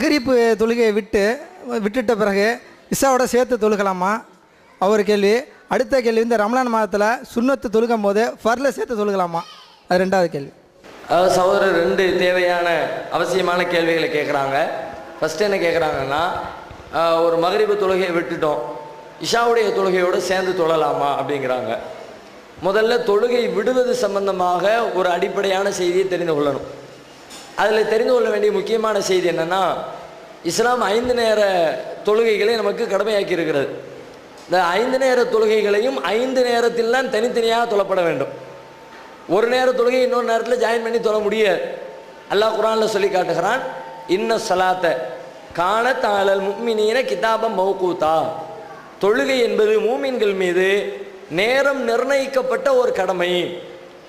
மகரிப்பு தொழுகையை விட்டு விட்டுட்ட பிறகு இஷாவோட சேர்த்து தொழுகலாமா? அவர் கேள்வி. அடுத்த கேள்வி இந்த ரமலான் மாதத்தில் சுண்ணத்து தொழுகும் போது ஃபர்ல சேர்த்து தொழுகலாமா? அது ரெண்டாவது கேள்வி. அதாவது சகோதரர் ரெண்டு தேவையான அவசியமான கேள்விகளை கேட்குறாங்க ஃபஸ்ட்டு என்ன கேட்குறாங்கன்னா ஒரு மகரிபு தொழுகையை விட்டுட்டோம். இஷாவுடைய தொழுகையோடு சேர்ந்து தொழலாமா அப்படிங்கிறாங்க. முதல்ல தொழுகை விடுவது சம்பந்தமாக ஒரு அடிப்படையான செய்தியை தெரிந்து கொள்ளணும். அதில் தெரிந்து கொள்ள வேண்டிய முக்கியமான செய்தி என்னென்னா இஸ்லாம் ஐந்து நேர தொழுகைகளை நமக்கு கடமையாக்கி இருக்கிறது இந்த ஐந்து நேர தொழுகைகளையும் ஐந்து நேரத்தில் தான் தனித்தனியாக தொழப்பட வேண்டும். ஒரு நேர தொழுகை இன்னொரு நேரத்தில் ஜாயின் பண்ணி தொழ முடியாது அல்லாஹ் குரானில் சொல்லி காட்டுகிறான் இன்ன சலாத்த காண தாளல் கிதாபம் மௌகூத்தா. தொழுகை என்பது மூமின்கள் மீது நேரம் நிர்ணயிக்கப்பட்ட ஒரு கடமை.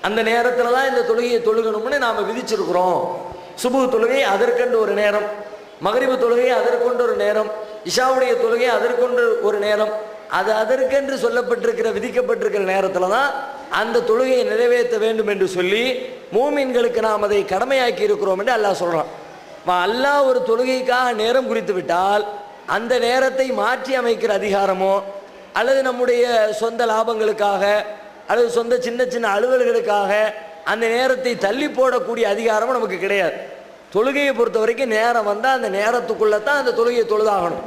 அந்த நேரத்தில் தான் இந்த தொழுகையை தொழுகணும்னு நாம் விதிச்சிருக்கிறோம். சுபு தொழுகை அதற்கென்று ஒரு நேரம் மகரிபு தொழுகை அதற்கொண்டு ஒரு நேரம் இஷாவுடைய தொழுகை அதற்கொண்டு ஒரு நேரம் அது அதற்கென்று சொல்லப்பட்டிருக்கிற விதிக்கப்பட்டிருக்கிற நேரத்தில் தான் அந்த தொழுகையை நிறைவேற்ற வேண்டும் என்று சொல்லி மூமின்களுக்கு நாம் அதை கடமையாக்கி இருக்கிறோம் என்று அல்லாஹ் சொல்கிறான் அல்லாஹ் ஒரு தொழுகைக்காக நேரம் குறித்து விட்டால் அந்த நேரத்தை மாற்றி அமைக்கிற அதிகாரமோ அல்லது நம்முடைய சொந்த லாபங்களுக்காக அல்லது சொந்த சின்ன சின்ன அலுவல்களுக்காக அந்த நேரத்தை தள்ளி போடக்கூடிய அதிகாரமும் நமக்கு கிடையாது. தொழுகையை பொறுத்த வரைக்கும் நேரம் வந்தால் அந்த நேரத்துக்குள்ளே தான் அந்த தொழுகையை தொழுதாகணும்.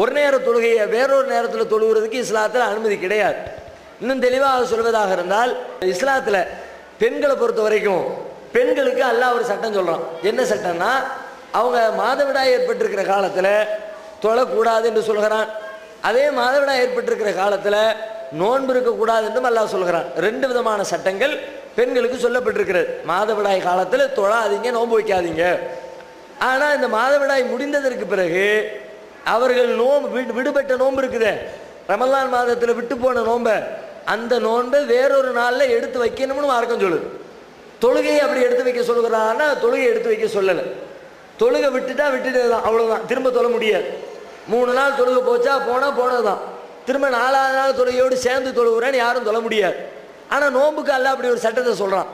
ஒரு நேர தொழுகையை வேறொரு நேரத்தில் தொழுகிறதுக்கு இஸ்லாத்தில் அனுமதி கிடையாது. இன்னும் தெளிவாக சொல்வதாக இருந்தால் இஸ்லாத்தில் பெண்களை பொறுத்த வரைக்கும் பெண்களுக்கு அல்லாஹ் ஒரு சட்டம் சொல்கிறான் என்ன சட்டம்னா அவங்க மாதவிடாய் ஏற்பட்டிருக்கிற காலத்தில் தொழக்கூடாது என்று சொல்கிறான். அதே மாதவிடாய் ஏற்பட்டிருக்கிற காலத்தில் நோன்பு இருக்கக்கூடாது என்றும் அல்லாஹ் சொல்கிறான். ரெண்டு விதமான சட்டங்கள் பெண்களுக்கு சொல்லப்பட்டிருக்கிறது. மாதவிடாய் காலத்தில் தொழாதீங்க நோன்பு வைக்காதீங்க. ஆனால் இந்த மாதவிடாய் முடிந்ததற்கு பிறகு அவர்கள் நோம்பு விடுபட்ட நோன்பு இருக்குது. ரமலான் மாதத்தில் விட்டு போன நோன்பை அந்த நோன்பை வேறொரு நாளில் எடுத்து வைக்கணும்னு மார்க்கம் சொல்லுது. தொழுகையை அப்படி எடுத்து வைக்க சொல்கிறான்னா தொழுகை எடுத்து வைக்க சொல்லலை. தொழுகை விட்டுட்டா விட்டுட்டு தான் அவ்வளோதான் திரும்ப தொழ முடியாது. மூணு நாள் தொழுகை போச்சா போனால் போனது தான் திரும்ப நாலாவது நாள் தொழுகையோடு சேர்ந்து தொழுகிறேன்னு யாரும் தொழ முடியாது. ஆனால் நோன்புக்கு அல்ல அப்படி ஒரு சட்டத்தை சொல்கிறான்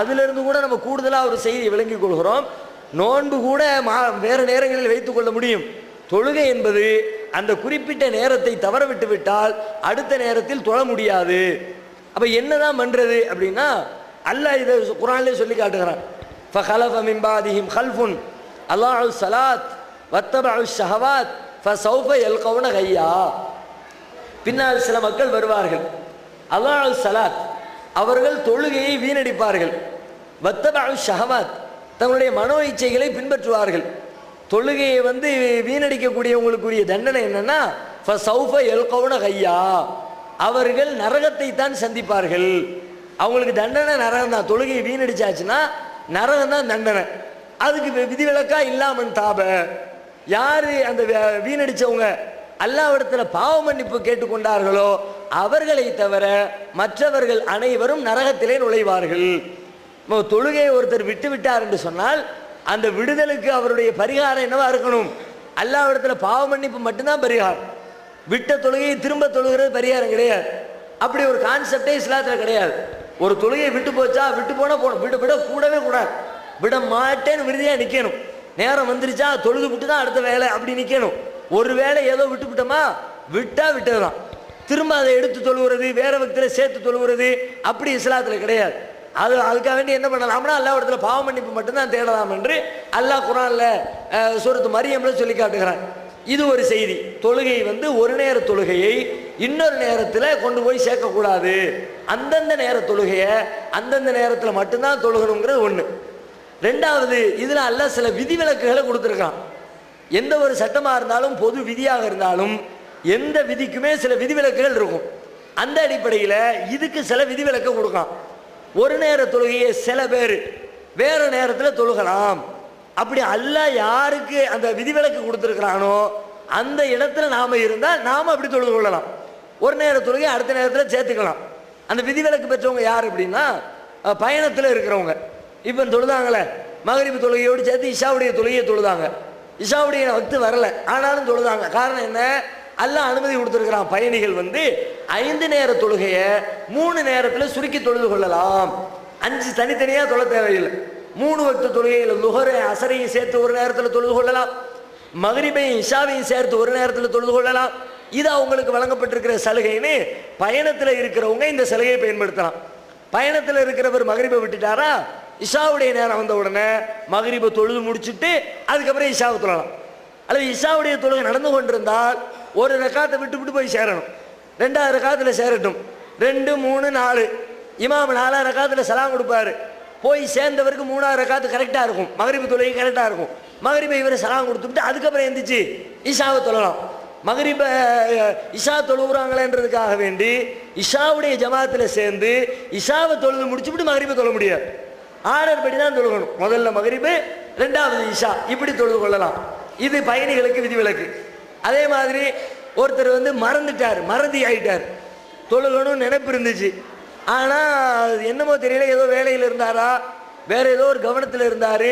அதிலிருந்து கூட நம்ம கூடுதலாக ஒரு செய்தி விளங்கிக் கொள்கிறோம். நோன்பு கூட மா வேறு நேரங்களில் வைத்துக்கொள்ள முடியும். தொழுகை என்பது அந்த குறிப்பிட்ட நேரத்தை தவற விட்டு விட்டால் அடுத்த நேரத்தில் தொழ முடியாது. அப்போ என்னதான் பண்ணுறது அப்படின்னா அல்லாஹ் இதை குரான்லேயே சொல்லி காட்டுகிறான். ஃபஹலஃப மிம்பாதிஹிம் ஹல்ஃபுன் அல்லாஹ் அல் சலாத் வத்தப அல் ஷஹவாத் ஃப சௌஃப எல் கவுன கையா. பின்னால் சில மக்கள் வருவார்கள். அல்லாஹ் சலாத் அவர்கள் தொழுகையை வீணடிப்பார்கள். வத்தபாவு ஷஹவாத் தங்களுடைய மனோ இச்சைகளை பின்பற்றுவார்கள். தொழுகையை வந்து வீணடிக்கக்கூடியவங்களுக்குரிய தண்டனை என்னன்னா சௌஃப எல்கவுன கையா அவர்கள் நரகத்தை தான் சந்திப்பார்கள். அவங்களுக்கு தண்டனை நரகம் தான் தொழுகையை வீணடிச்சாச்சுன்னா நரகம் தான் தண்டனை. அதுக்கு விதிவிலக்கா இல்லாமன் தாப. யாரு அந்த வீணடிச்சவங்க அல்லாவிடத்தில் பாவ மன்னிப்பு கேட்டுக்கொண்டார்களோ அவர்களை தவிர மற்றவர்கள் அனைவரும் நரகத்திலே நுழைவார்கள். தொழுகையை ஒருத்தர் விட்டு விட்டார் என்று சொன்னால் அந்த விடுதலுக்கு அவருடைய பரிகாரம் என்னவா இருக்கணும்? அல்லாவிடத்தில் பாவ மன்னிப்பு மட்டும்தான் பரிகாரம். விட்ட தொழுகையை திரும்ப தொழுகிறது பரிகாரம் கிடையாது. அப்படி ஒரு கான்செப்டே இஸ்லாத்தில் கிடையாது. ஒரு தொழுகையை விட்டு போச்சா விட்டு போனா போகணும் விட விட கூடவே கூடாது. விட மாட்டேன்னு விருதியாக நிற்கணும் நேரம் வந்துருச்சா தொழுது விட்டு தான் அடுத்த வேலை அப்படி நிற்கணும் ஒரு வேளை ஏதோ விட்டு விட்டோமா? விட்டா விட்டதுதான் திரும்ப அதை எடுத்து தொழுகிறது வேற பக்தியில் சேர்த்து தொழுகிறது அப்படி இஸ்லாத்தில் கிடையாது. அது அதுக்காக வேண்டி என்ன பண்ணலாம்னா அல்லா இடத்துல பாவ மன்னிப்பு மட்டும்தான் தேடலாம் என்று அல்லாஹ் குரான்ல சொருத்து மரியம்ல சொல்லி காட்டுகிறான். இது ஒரு செய்தி. தொழுகை வந்து ஒரு நேர தொழுகையை இன்னொரு நேரத்தில் கொண்டு போய் சேர்க்கக்கூடாது. அந்தந்த நேர தொழுகையை அந்தந்த நேரத்தில் மட்டும்தான் தொழுகணுங்கிறது ஒன்று ரெண்டாவது இதில் அல்ல சில விதிவிலக்குகளை கொடுத்துருக்கான். எந்த ஒரு சட்டமாக இருந்தாலும் பொது விதியாக இருந்தாலும் எந்த விதிக்குமே சில விதிவிலக்குகள் இருக்கும். அந்த அடிப்படையில் இதுக்கு சில விதிவிலக்கு கொடுக்கலாம். ஒரு நேர தொழுகையை சில பேர் வேறு நேரத்தில் தொழுகலாம். அப்படி அல்ல யாருக்கு அந்த விதிவிலக்கு கொடுத்துருக்கிறானோ அந்த இடத்துல நாம் இருந்தால் நாம் அப்படி தொழுது கொள்ளலாம். ஒரு நேர தொழுகை அடுத்த நேரத்தில் சேர்த்துக்கலாம். அந்த விதிவிலக்கு பெற்றவங்க யார் அப்படின்னா பயணத்தில் இருக்கிறவங்க. இப்போ தொழுதாங்களே மகரிப்பு தொழுகையோடு சேர்த்து இஷாவுடைய தொழுகையை தொழுதாங்க. இஷாவுடைய வக்து வரல. ஆனாலும் தொழுதாங்க காரணம் என்ன? அல்லாஹ் அனுமதி கொடுத்துருக்கிறான். பயணிகள் வந்து ஐந்து நேர தொழுகையை மூணு நேரத்தில் சுருக்கி தொழுது கொள்ளலாம். அஞ்சு தனித்தனியாக தொழ தேவையில்லை. மூணு வக்து தொழுகையில் லுகரை அசரையும் சேர்த்து ஒரு நேரத்தில் தொழுது கொள்ளலாம். மகரிபையும் இஷாவையும் சேர்த்து ஒரு நேரத்தில் தொழுது கொள்ளலாம். இது அவங்களுக்கு வழங்கப்பட்டிருக்கிற சலுகைன்னு பயணத்தில் இருக்கிறவங்க இந்த சலுகையை பயன்படுத்தலாம். பயணத்தில் இருக்கிறவர் மகரிபை விட்டுட்டாரா? இஷாவுடைய நேரம் வந்த உடனே மகரிபை தொழுது முடிச்சுட்டு அதுக்கப்புறம் இஷாவை தொழலாம். அல்லது இஷாவுடைய தொழுகை நடந்து கொண்டிருந்தால் ஒரு ரக்காத்தை விட்டு விட்டு போய் சேரணும். ரெண்டாவது ரக்காத்தில் சேரட்டும். ரெண்டு மூணு நாலு. இமாம் நாலாவது ரக்காத்தில் சலாம் கொடுப்பாரு. போய் சேர்ந்தவருக்கு மூணாவது ரக்காத்து கரெக்டாக இருக்கும். மகரிபு தொழுகை கரெக்டாக இருக்கும். மகரிபை இவர் சலாம் கொடுத்துட்டு அதுக்கப்புறம் எந்திரிச்சு இஷாவை தொழலாம். மகரிப இஷா தொழுகிறாங்களேன்றதுக்காக வேண்டி இஷாவுடைய ஜமாத்தில் சேர்ந்து இஷாவை தொழுது முடிச்சுவிட்டு மகரிபை தொழ முடியாது. ஆர்டர் படி தான் தொழுகணும். முதல்ல மகரிபு ரெண்டாவது இஷா. இப்படி தொழுது கொள்ளலாம். இது பயணிகளுக்கு விதிவிலக்கு. அதே மாதிரி ஒருத்தர் வந்து மறந்துட்டார் மறதி ஆயிட்டார். தொழுகணும்னு நினைப்பு இருந்துச்சு. ஆனால் என்னமோ தெரியல ஏதோ வேலையில் இருந்தாரா? வேற ஏதோ ஒரு கவனத்தில் இருந்தார்.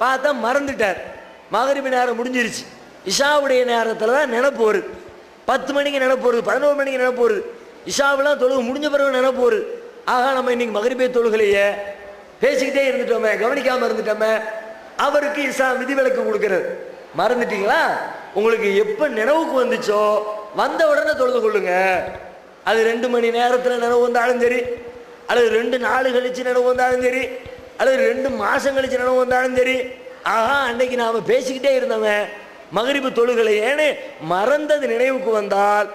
பார்த்தா மறந்துட்டார். மகரிபு நேரம் முடிஞ்சிருச்சு. இஷாவுடைய நேரத்தில் தான் நினைப்பு வருது. பத்து மணிக்கு நினைப்பு வருது பதினோரு மணிக்கு நினைப்பு வருது. இஷாவெலாம் தொழுகு முடிஞ்ச பிறகு நினைப்பு வருது. ஆகா நம்ம இன்னைக்கு மகரிபே தொழுகலையே. பேசிக்கிட்டே இருந்துட்டோமே கவனிக்காமல் இருந்துட்டோமே அவருக்கு இஷா விதிவிலக்கு கொடுக்கறது. மறந்துட்டீங்களா? உங்களுக்கு எப்போ நினைவுக்கு வந்துச்சோ வந்த உடனே தொழுது கொள்ளுங்க. அது ரெண்டு மணி நேரத்தில் நினைவு வந்தாலும் சரி அல்லது ரெண்டு நாள் கழிச்சு நினைவு வந்தாலும் சரி அல்லது ரெண்டு மாதம் கழிச்சு நினைவு வந்தாலும் சரி ஆஹா அன்னைக்கு நாம் பேசிக்கிட்டே இருந்தவன் மகரிப்பு தொழுகளை ஏன்னு மறந்தது நினைவுக்கு வந்தால்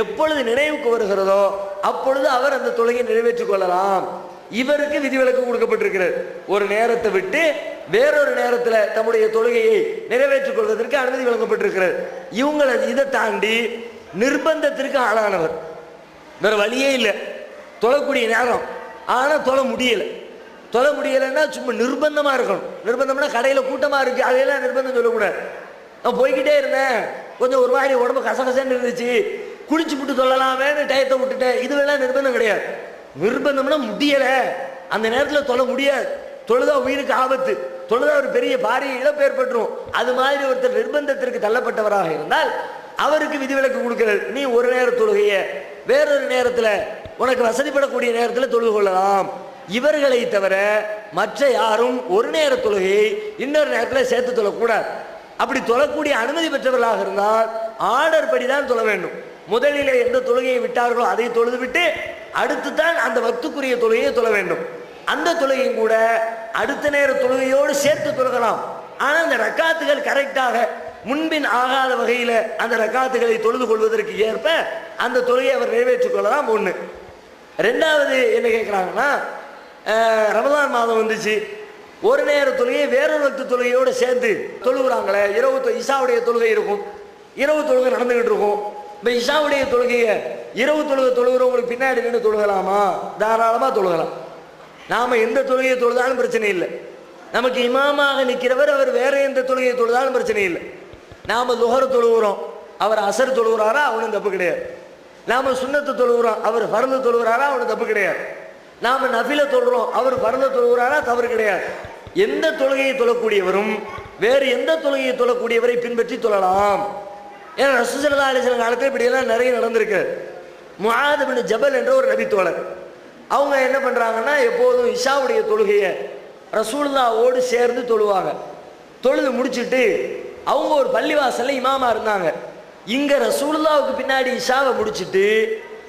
எப்பொழுது நினைவுக்கு வருகிறதோ அப்பொழுது அவர் அந்த தொழுகை நிறைவேற்றிக் கொள்ளலாம். இவருக்கு விதிவிலக்கு கொடுக்கப்பட்டிருக்கிறது ஒரு நேரத்தை விட்டு வேறொரு நேரத்தில் தம்முடைய தொழுகையை நிறைவேற்றிக் கொள்வதற்கு அனுமதி வழங்கப்பட்டிருக்கிறது. இவங்களை இதை தாண்டி நிர்பந்தத்திற்கு ஆளானவர். வேற வழியே இல்லை. தொழக்கூடிய நேரம். ஆனால் தொழ முடியலை. தொழ முடியலைன்னா சும்மா நிர்பந்தமாக இருக்கணும். நிர்பந்தம்னா கடையில் கூட்டமாக இருக்குது அதையெல்லாம் நிர்பந்தம் சொல்லக்கூடாது. நான் போய்கிட்டே இருந்தேன். கொஞ்சம் ஒரு மாதிரி உடம்பு கசகசன்னு இருந்துச்சு. குளிச்சு விட்டு சொல்லலாமேன்னு டயத்தை விட்டுட்டேன். இதுவெல்லாம் நிர்பந்தம் கிடையாது. நிர்பந்தம்னா முடியலை. அந்த நேரத்தில் தொலை முடியாது. தொழுதா உயிருக்கு ஆபத்து. தொழுதா ஒரு பெரிய பாரிய இழப்பு ஏற்பட்டுரும். அது மாதிரி ஒருத்தர் நிர்பந்தத்திற்கு தள்ளப்பட்டவராக இருந்தால் அவருக்கு விதிவிலக்கு கொடுக்கிறது. நீ ஒரு நேர தொழுகைய வேறொரு நேரத்தில் உனக்கு வசதிப்படக்கூடிய நேரத்தில் தொழுது கொள்ளலாம். இவர்களை தவிர மற்ற யாரும் ஒரு நேர தொழுகையை இன்னொரு நேரத்தில் சேர்த்து தொழக்கூடாது. அப்படி தொழக்கூடிய அனுமதி பெற்றவர்களாக இருந்தால் ஆர்டர் படி தான் தொழ வேண்டும். முதலிலே எந்த தொழுகையை விட்டார்களோ அதை தொழுது விட்டு அடுத்து தான் அந்த வக்துக்குரிய தொழுகையை தொழ வேண்டும். அந்த தொழுகையும் கூட அடுத்த நேர தொழுகையோடு சேர்த்து தொழுகலாம். ஆனால் அந்த ரக்காத்துகள் கரெக்டாக முன்பின் ஆகாத வகையில் அந்த ரக்காத்துகளை தொழுது கொள்வதற்கு ஏற்ப அந்த தொழுகையை அவர் நிறைவேற்றிக் கொள்ளலாம். ஒன்று ரெண்டாவது என்ன கேட்குறாங்கன்னா ரமதான் மாதம் வந்துச்சு. ஒரு நேர தொழுகையை வேறொரு வக்து தொழுகையோடு சேர்ந்து தொழுகிறாங்களே. இரவு இசாவுடைய இஷாவுடைய தொழுகை இருக்கும். இரவு தொழுகை நடந்துகிட்டு இருக்கும். இப்போ இஷாவுடைய தொழுகையை இரவு தொழுகை தொழுகிறவங்களுக்கு பின்னாடி நின்று தொழுகலாமா? தாராளமாக தொழுகலாம். நாம் எந்த தொழுகையை தொழுதாலும் பிரச்சனை இல்லை. நமக்கு இமாமாக நிற்கிறவர் அவர் வேற எந்த தொழுகையை தொழுதாலும் பிரச்சனை இல்லை. நாம் லுகர் தொழுகிறோம். அவர் அசர் தொழுகிறாரா? அவனும் தப்பு கிடையாது. நாம் சுண்ணத்து தொழுகிறோம். அவர் ஃபர்து தொழுகிறாரா? அவனுக்கு தப்பு கிடையாது. நாம் நஃபில தொழுகிறோம். அவர் ஃபர்து தொழுகிறாரா? தவறு கிடையாது. எந்த தொழுகையை தொழக்கூடியவரும் வேறு எந்த தொழுகையை தொழக்கூடியவரை பின்பற்றி தொழலாம். ஏன்னா ரசூசல்லா அலிஸ்லாம் காலத்தில் இப்படியெல்லாம் நிறைய நடந்திருக்கு. முகாதபின் ஜபல் என்ற ஒரு நபித்தோழர். அவங்க என்ன பண்ணுறாங்கன்னா எப்போதும் இஷாவுடைய தொழுகையை ரசூல்லாவோடு சேர்ந்து தொழுவாங்க. தொழுது முடிச்சிட்டு அவங்க ஒரு பள்ளிவாசலில் இமாமா இருந்தாங்க. இங்கே ரசூல்லாவுக்கு பின்னாடி இஷாவை முடிச்சிட்டு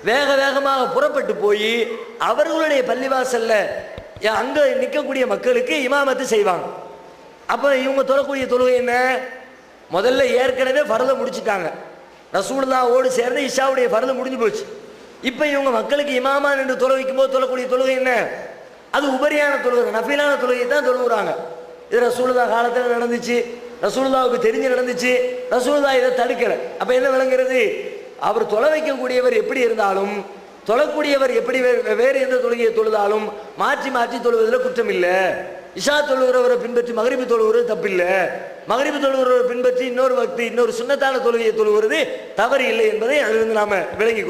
வேக வேகமாக புறப்பட்டு போய் அவர்களுடைய பள்ளிவாசலில் அங்கே நிற்கக்கூடிய மக்களுக்கு இமாமத்து செய்வாங்க. அப்போ இவங்க தொழக்கூடிய தொழுகை என்ன? முதல்ல ஏற்கனவே ஃபரதை முடிச்சிட்டாங்க. ரசூலுல்லாவோடு சேர்ந்து இஷாவுடைய ஃபரது முடிஞ்சு போச்சு. இப்போ இவங்க மக்களுக்கு இமாமான் என்று தொலை வைக்கும்போது தொழக்கூடிய தொழுகை என்ன? அது உபரியான தொழுகை நஃபிலான தொழுகை தான் தொழுகிறாங்க இது ரசூலுதா காலத்தில் நடந்துச்சு ரசூலுதாவுக்கு தெரிஞ்சு நடந்துச்சு ரசூலுல்லா இதை தடுக்கலை. அப்போ என்ன விளங்குறது? அவர் தொலை வைக்கக்கூடியவர் எப்படி இருந்தாலும் தொழக்கூடியவர் எப்படி வேறு எந்த தொழுகையை தொழுதாலும் மாற்றி மாற்றி தொழுவதில் குற்றம் இல்லை. இஷா தொழுகிறவரை பின்பற்றி மகரிபு தொழுகிறது தப்பில்லை. மகரிபு தொழுகிறவரை பின்பற்றி இன்னொரு பக்தி இன்னொரு சுண்ணத்தான தொழுகையை தொழுகிறது தவறு இல்லை என்பதை அதிலிருந்து நாம விளங்கி